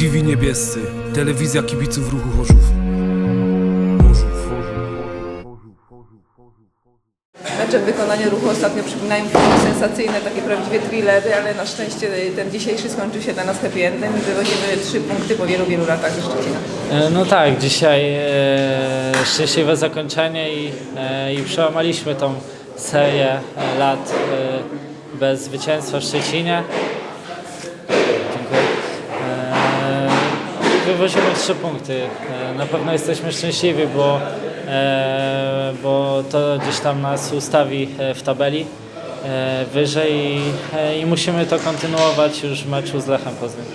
TV Niebiescy, telewizja kibiców ruchu Chorzów. Chorzów. Mecze w wykonaniu ruchu ostatnio przypominają filmy sensacyjne, takie prawdziwie thrillery, ale na szczęście ten dzisiejszy skończył się dla nas happy endem i wywodzimy trzy punkty po wielu, wielu latach ze Szczecina. E, No tak, dzisiaj e, szczęśliwe zakończenie i, e, i przełamaliśmy tą serię lat e, bez zwycięstwa w Szczecinie. Wywozimy trzy punkty. E, na pewno jesteśmy szczęśliwi, bo, e, bo to gdzieś tam nas ustawi e, w tabeli wyżej i, i musimy to kontynuować już w meczu z Lechem Poznań.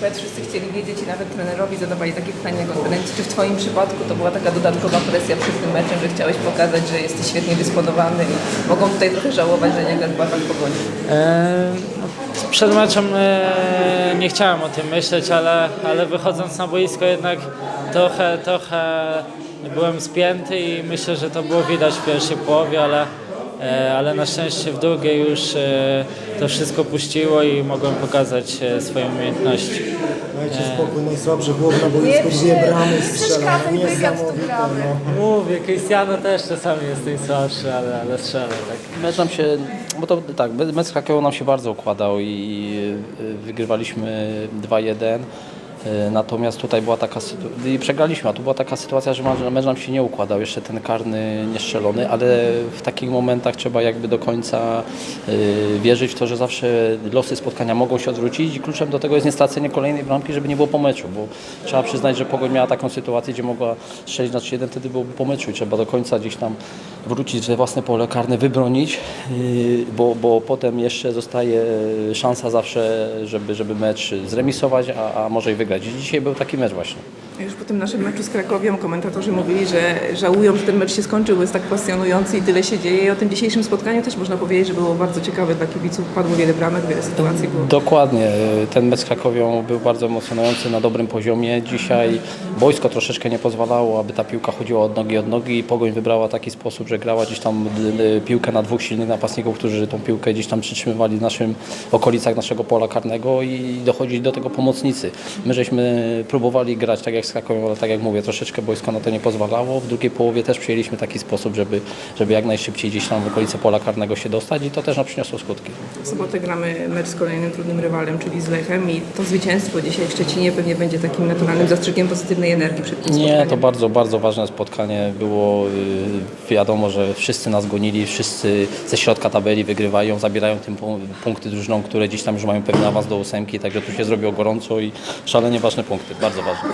Powiedz, wszyscy chcieli wiedzieć i nawet trenerowi zadawali takie pytania konferencji, czy w Twoim przypadku to była taka dodatkowa presja przed tym meczem, że chciałeś pokazać, że jesteś świetnie dysponowany i mogą tutaj trochę żałować, że nie grasz w pogoni. E, Przed meczem e, nie chciałem o tym myśleć, ale, ale wychodząc na boisko jednak trochę, trochę byłem spięty i myślę, że to było widać w pierwszej połowie, ale, e, ale na szczęście w drugiej już e, to wszystko puściło i mogłem pokazać swoje umiejętności. Dajcie spokój, najsłabszy chłop na boisku, dwie bramy strzela, niesamowite. No. Mówię, Cristiano też czasami jest najsłabszy, ale, ale strzela. Tak. Mecz nam się, bo to tak, mecz z nam się bardzo układał i y, wygrywaliśmy 2-1. Y, Natomiast tutaj była taka sytuacja, i przegraliśmy, a tu była taka sytuacja, że mecz- nam się nie układał, jeszcze ten karny niestrzelony, ale w takich momentach trzeba jakby do końca y, wierzyć w to, że zawsze losy spotkania mogą się odwrócić i kluczem do tego jest niestracenie kolejnej bramki, żeby nie było po meczu, bo trzeba przyznać, że Pogoń miała taką sytuację, gdzie mogła strzelić na 3-1, wtedy byłoby po meczu i trzeba do końca gdzieś tam wrócić we własne pole karne, wybronić, yy, bo, bo potem jeszcze zostaje szansa zawsze, żeby, żeby mecz zremisować, a, a może i wygrać. Dzisiaj był taki mecz właśnie. Już po tym naszym meczu z Krakowią komentatorzy mówili, że żałują, że ten mecz się skończył, bo jest tak pasjonujący i tyle się dzieje. I o tym dzisiejszym spotkaniu też można powiedzieć, że było bardzo ciekawe dla kibiców. Padło wiele bramek, wiele sytuacji było. Dokładnie. Ten mecz z Krakowią był bardzo emocjonujący, na dobrym poziomie. Dzisiaj boisko troszeczkę nie pozwalało, aby ta piłka chodziła od nogi od nogi Pogoń wybrała taki sposób, że grała gdzieś tam piłkę na dwóch silnych napastników, którzy tą piłkę gdzieś tam przytrzymywali w naszym okolicach naszego pola karnego i dochodzić do tego pomocnicy. My żeśmy próbowali grać tak jak z Krakowią, ale tak jak mówię, troszeczkę boisko na to nie pozwalało. W drugiej połowie też przyjęliśmy taki sposób, żeby, żeby jak najszybciej gdzieś tam w okolice pola karnego się dostać i to też nam przyniosło skutki. W sobotę gramy mecz z kolejnym trudnym rywalem, czyli z Lechem i to zwycięstwo dzisiaj w Szczecinie pewnie będzie takim naturalnym zastrzykiem pozytywnej energii przed tym Nie, spotkaniem. to bardzo, bardzo ważne spotkanie było. y, Wiadomo, że wszyscy nas gonili, wszyscy ze środka tabeli wygrywają, zabierają tym pu- punkty drużynom, które gdzieś tam już mają pewny awans do ósemki, także tu się zrobiło gorąco i szalenie ważne punkty, bardzo ważne.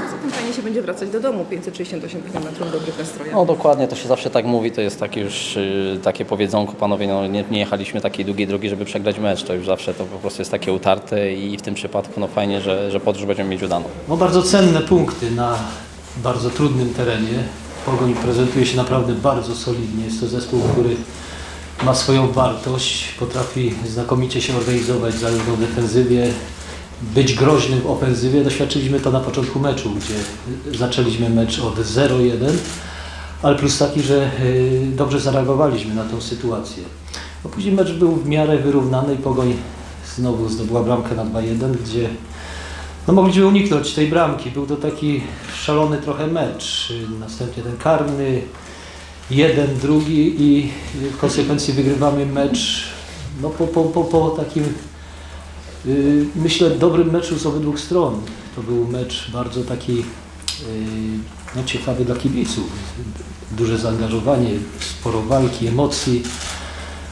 Fajnie się będzie wracać do domu, 568 km dobrych nastrojach. No dokładnie, to się zawsze tak mówi, to jest takie już y, takie powiedzonko, panowie, no nie, nie jechaliśmy takiej długiej drogi, żeby przegrać mecz, to już zawsze to po prostu jest takie utarte i w tym przypadku no fajnie, że, że podróż będziemy mieć udaną. No bardzo cenne punkty na bardzo trudnym terenie. Pogoń prezentuje się naprawdę bardzo solidnie. Jest to zespół, który ma swoją wartość, potrafi znakomicie się organizować zarówno w defensywie, być groźnym w ofensywie. Doświadczyliśmy to na początku meczu, gdzie zaczęliśmy mecz od 0-1, ale plus taki, że y, dobrze zareagowaliśmy na tą sytuację. No później mecz był w miarę wyrównany i Pogoń znowu zdobyła bramkę na 2-1, gdzie no mogliśmy uniknąć tej bramki. Był to taki szalony trochę mecz. Następnie ten karny, jeden, drugi i w konsekwencji wygrywamy mecz no po, po, po, po takim myślę dobrym meczu z obydwu stron. To był mecz bardzo taki yy, no, ciekawy dla kibiców. Duże zaangażowanie, sporo walki, emocji.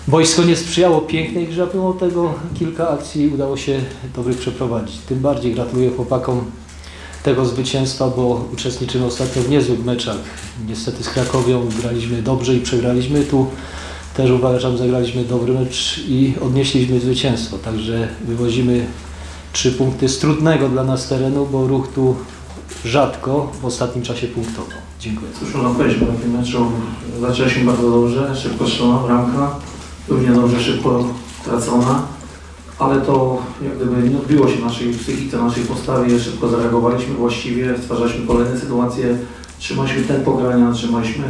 Boisko nie sprzyjało pięknej grze, pomimo tego kilka akcji udało się dobrych przeprowadzić. Tym bardziej gratuluję chłopakom tego zwycięstwa, bo uczestniczymy ostatnio w niezłych meczach. Niestety z Krakowią graliśmy dobrze i przegraliśmy. Tu też uważam, zagraliśmy dobry mecz i odnieśliśmy zwycięstwo. Także wywozimy trzy punkty z trudnego dla nas terenu, bo ruch tu rzadko w ostatnim czasie punktował. Dziękuję. Cóż można powiedzieć po takim meczu? Zaczęliśmy bardzo dobrze, szybko strzelona bramka, równie dobrze szybko tracona, ale to jak gdyby nie odbiło się naszej psychice, naszej postawie, szybko zareagowaliśmy właściwie, stwarzaliśmy kolejne sytuacje, trzymaliśmy tempo grania, trzymaliśmy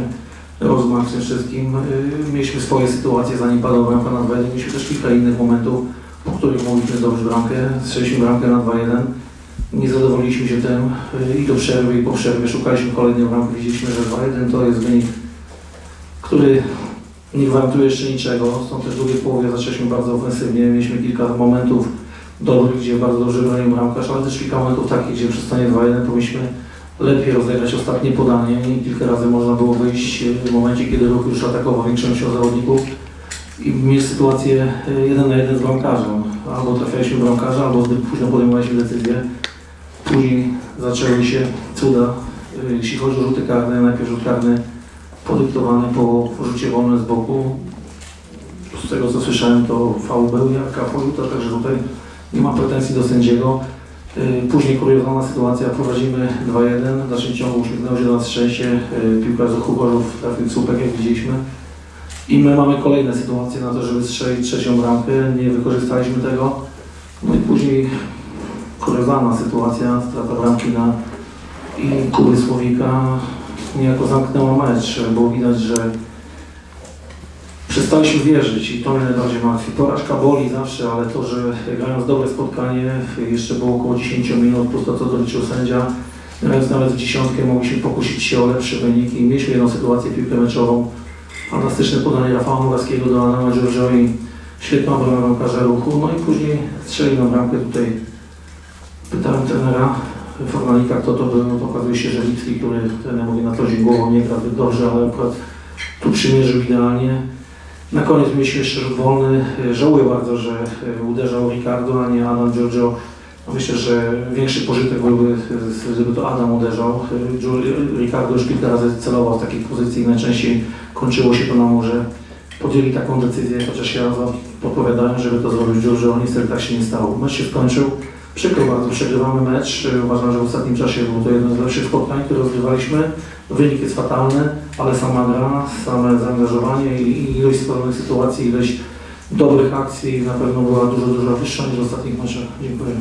rozmach w tym wszystkim, yy, mieliśmy swoje sytuacje, zanim padła bramka na 2 mieliśmy też kilka innych momentów, po których mogliśmy zdobyć bramkę, strzeliśmy bramkę na 2-1. Nie zadowoliliśmy się tym y, i do przerwy i po przerwie szukaliśmy kolejnej bramki. Widzieliśmy, że 2-1 to jest wynik, który nie gwarantuje jeszcze niczego. Stąd też w drugiej połowie zaczęliśmy bardzo ofensywnie. Mieliśmy kilka momentów dobrych, gdzie bardzo dobrze bronił bramkarz, ale też kilka momentów takich, gdzie przy stanie 2-1 powinniśmy lepiej rozegrać ostatnie podanie i kilka razy można było wyjść w momencie, kiedy ruch już atakował większością zawodników i mieć sytuację y, jeden na jeden z bramkarzem. Albo trafialiśmy w bramkarza, albo gdy później podejmowaliśmy decyzję. Później zaczęły się cuda, y, jeśli chodzi o rzuty karne. Najpierw rzut karny podyktowany po rzucie wolnym z boku. Z tego co słyszałem to faul był jak kapojuta, także tutaj nie ma pretensji do sędziego. Y, Później kuriozalna sytuacja, prowadzimy 2-1, w dalszym ciągu uśmiechnęło się do nas szczęście, y, piłkarz z Hugorzów trafił słupek jak widzieliśmy. I my mamy kolejne sytuacje na to, żeby strzelić trzecią bramkę, nie wykorzystaliśmy tego. No i później kuriozalna sytuacja, strata bramki na i Kuby Słowika niejako zamknęła mecz, bo widać, że przestaliśmy wierzyć i to mnie najbardziej martwi. Porażka boli zawsze, ale to, że grając dobre spotkanie, jeszcze było około 10 minut, plus to co doliczył sędzia, grając nawet w dziesiątkę mogliśmy pokusić się o lepszy wynik i mieliśmy jedną sytuację, piłkę meczową, fantastyczne podanie Rafała Morawskiego do Adama Giorgio i świetna obrona bramkarza ruchu, no i później strzelił na bramkę tutaj. Pytałem trenera Fornalika, kto to był, no to okazuje się, że Litwi, który trener mówi na co dzień głową nie gra dobrze, ale akurat tu przymierzył idealnie. Na koniec mieliśmy jeszcze wolny. Żałuję bardzo, że e, uderzał Ricardo, a nie Adam Giorgio. Myślę, że większy pożytek byłby, z- gdyby to Adam uderzał. E, Ricardo już kilka razy celował w takiej pozycji i najczęściej kończyło się to na murze. Podjęli taką decyzję, chociaż ja podpowiadałem, żeby to zrobić Giorgio. Niestety tak się nie stało. Mecz się skończył. Przykro bardzo, przegrywamy mecz. E, Uważam, że w ostatnim czasie było to jedno z lepszych spotkań, które rozgrywaliśmy. Wynik jest fatalny, ale sama gra, same zaangażowanie i i ilość stworzonych sytuacji, ilość dobrych akcji na pewno była dużo, dużo wyższa niż w ostatnich meczach. Dziękuję.